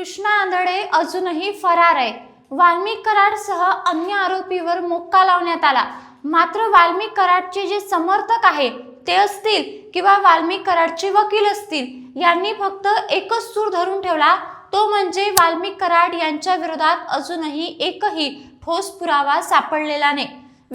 कृष्णा आंधळे अजूनही फरार आहे. वाल्मिक कराडसह अन्य आरोपीवर मोक्का लावण्यात आला. मात्र वाल्मिक कराडचे जे समर्थक आहे ते असतील किंवा वाल्मिक कराडचे वकील असतील यांनी फक्त एकच सूर धरून ठेवला. तो म्हणजे वाल्मिक कराड यांच्या विरोधात अजूनही एकही ठोस पुरावा सापडलेला नाही.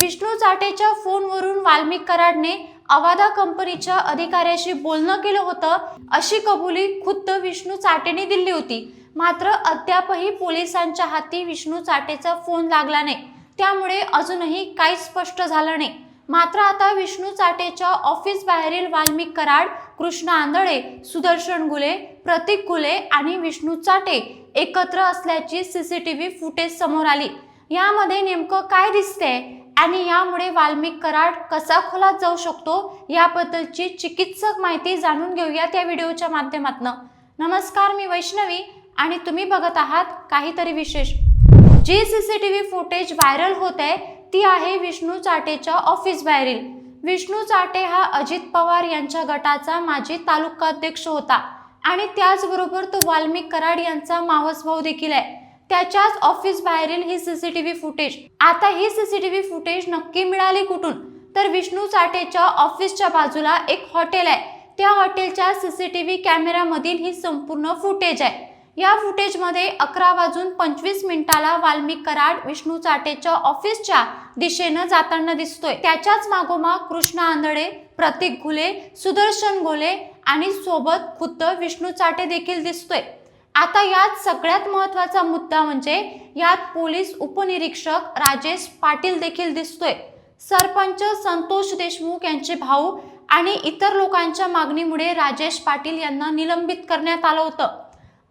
विष्णू चाटेच्या फोनवरून वाल्मिक कराडने अवादा कंपनीच्या अधिकाऱ्याशी बोलणं केलं होतं अशी कबुली खुद्द विष्णू चाटेने दिली होती. मात्र अद्यापही पोलिसांच्या हाती विष्णू चाटेचा फोन लागला नाही. त्यामुळे अजूनही काहीच स्पष्ट झालं नाही. मात्र आता विष्णू चाटेच्या ऑफिस बाहेरील वाल्मिक कराड कृष्ण आंधळे सुदर्शन गुले प्रतीक गुले आणि विष्णू चाटे एकत्र असल्याची सीसीटीव्ही फुटेज समोर आली. यामध्ये नेमकं काय दिसतंय आणि यामुळे वाल्मिक कराड कसा खोलात जाऊ शकतो याबद्दलची चिकित्सक माहिती जाणून घेऊया त्या व्हिडिओच्या माध्यमातून. नमस्कार मी वैष्णवी. आणि तुम्ही बघत आहात काहीतरी विशेष. जी C C T V footage viral होत आहे ती आहे विष्णू चाटेच्या ऑफिस बाहेरील. विष्णू चाटे हा अजित पवार यांच्या गटाचा माजी तालुकाध्यक्ष होता. आणि त्याचबरोबर तो वाल्मिक कराड यांचा मावस भाऊ देखील आहे. त्याच्याच ऑफिस बाहेरील ही सीसीटीव्ही फुटेज. आता ही सीसीटीव्ही फुटेज नक्की मिळाली कुठून? तर विष्णू चाटेच्या ऑफिसच्या बाजूला एक हॉटेल आहे. त्या हॉटेलच्या सीसीटीव्ही कॅमेऱ्यामधील ही संपूर्ण फुटेज आहे. या फुटेजमध्ये अकरा वाजून पंचवीस मिनिटाला वाल्मिक कराड विष्णू चाटेच्या ऑफिसच्या दिशेनं जाताना दिसतोय. त्याच्याच मागोमाग कृष्णा आंधळे प्रतीक घुले सुदर्शन घोले आणि सोबत खुद्द विष्णू चाटे देखील दिसतोय. आता यात सगळ्यात महत्त्वाचा मुद्दा म्हणजे यात पोलीस उपनिरीक्षक राजेश पाटील देखील दिसतोय. सरपंच संतोष देशमुख यांचे भाऊ आणि इतर लोकांच्या मागणीमुळे राजेश पाटील यांना निलंबित करण्यात आलं होतं.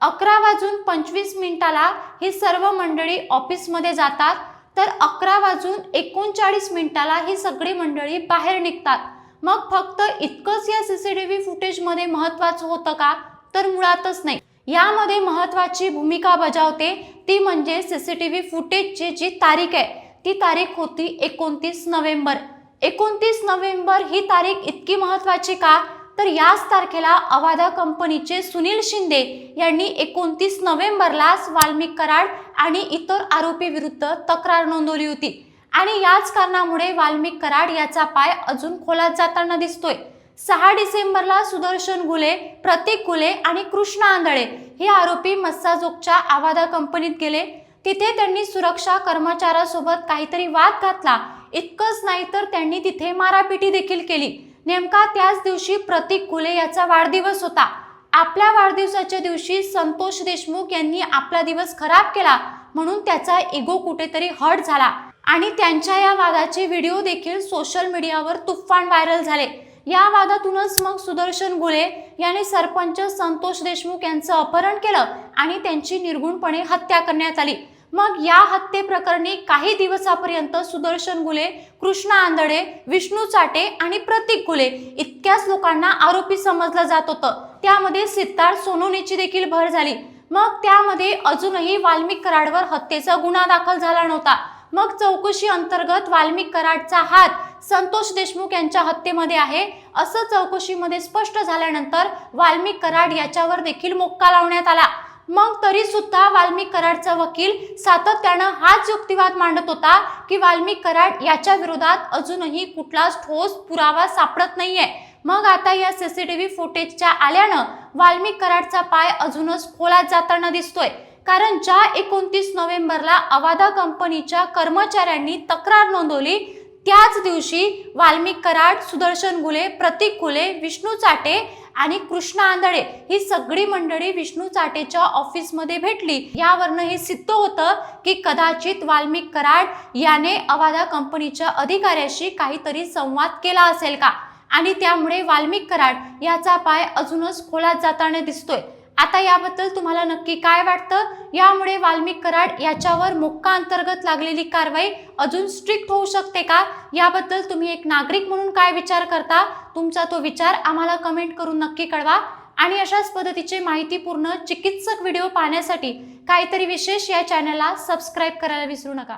अकरा वाजून पंचवीस मिनिटाला ही सर्व मंडळी ऑफिसमध्ये जातात. तर अकरा वाजून एकोणचाळीस मिनिटाला ही सगळी मंडळी बाहेर निघतात. मग फक्त इतकंच या सी सी टी व्ही फुटेजमध्ये महत्त्वाचं होतं का? तर मुळातच नाही. यामध्ये महत्त्वाची भूमिका बजावते ती म्हणजे सी सी टी व्ही फुटेजची जी तारीख आहे. ती तारीख होती एकोणतीस नोव्हेंबर. एकोणतीस नोव्हेंबर ही तारीख इतकी महत्त्वाची का? तर याच तारखेला अवादा कंपनीचे सुनील शिंदे यांनी एकोणतीस नोव्हेंबरलाच वाल्मिक कराड आणि इतर आरोपी विरुद्ध तक्रार नोंदवली होती. आणि याच कारणामुळे वाल्मिक कराड याचा पाय अजून खोलात जाताना दिसतोय. सहा डिसेंबरला सुदर्शन गुले प्रतीक गुले आणि कृष्ण आंधळे हे आरोपी मस्साजोगच्या आवादा कंपनीत गेले. तिथे त्यांनी सुरक्षा कर्मचाऱ्यासोबत काहीतरी वाद घातला. इतकंच नाही तर त्यांनी तिथे मारापिटी देखील केली. नेमका त्याच दिवशी प्रतीक गुले याचा वाढदिवस होता. आपल्या वाढदिवसाच्या दिवशी संतोष देशमुख यांनी आपला दिवस खराब केला म्हणून त्याचा इगो कुठेतरी हर्ट झाला. आणि त्यांच्या या वादाचे व्हिडिओ देखील सोशल मीडियावर तुफान व्हायरल झाले. या वादातूनच मग सुदर्शन गुले यांनी सरपंच संतोष देशमुख यांचं अपहरण केलं आणि त्यांची निर्गुणपणे हत्या करण्यात आली. मग या हत्येप्रकरणी काही दिवसापर्यंत सुदर्शन गुले कृष्ण आंधळे विष्णू चाटे आणि प्रतीक गुले इतक्याच लोकांना आरोपी समजलं जात होतं. त्यामध्ये सिद्धार्थ सोनोनीची देखील भर झाली. मग त्यामध्ये अजूनही वाल्मिक कराडवर हत्येचा गुन्हा दाखल झाला नव्हता. मग चौकशी अंतर्गत वाल्मिक कराडचा हात संतोष देशमुख यांच्या हत्येमध्ये आहे असं चौकशीमध्ये स्पष्ट झाल्यानंतर वाल्मिक कराड याच्यावर देखील मोक्का लावण्यात आला. मग तरी सुद्धा वाल्मिक कराडचा वकील सातत्यानं हाच युक्तिवाद मांडत होता की वाल्मिक कराड याच्या विरोधात अजूनही कुठलाच ठोस पुरावा सापडत नाहीये. मग आता या सीसीटीव्ही फुटेजच्या आल्यानं वाल्मिक कराडचा पाय अजूनच खोलात जाताना दिसतोय. कारण ज्या एकोणतीस नोव्हेंबरला अवादा कंपनीच्या कर्मचाऱ्यांनी तक्रार नोंदवली त्याच दिवशी वाल्मिक कराड सुदर्शन गुले प्रतीक गुले विष्णू चाटे आणि कृष्ण आंधळे ही सगळी मंडळी विष्णू चाटेच्या ऑफिसमध्ये भेटली. यावरनं हे सिद्ध होतं की कदाचित वाल्मिक कराड याने अवादा कंपनीच्या अधिकाऱ्याशी काहीतरी संवाद केला असेल का? आणि त्यामुळे वाल्मिक कराड याचा पाय अजूनच खोलात जाताना दिसतोय. आता याबद्दल तुम्हाला नक्की काय वाटतं? यामुळे वाल्मिक कराड याच्यावर मोक्का अंतर्गत लागलेली कारवाई अजून स्ट्रिक्ट होऊ शकते का? याबद्दल तुम्ही एक नागरिक म्हणून काय विचार करता? तुमचा तो विचार आम्हाला कमेंट करून नक्की कळवा. आणि अशाच पद्धतीचे माहितीपूर्ण चिकित्सक व्हिडिओ पाहण्यासाठी काहीतरी विशेष या चॅनलला सबस्क्राईब करायला विसरू नका.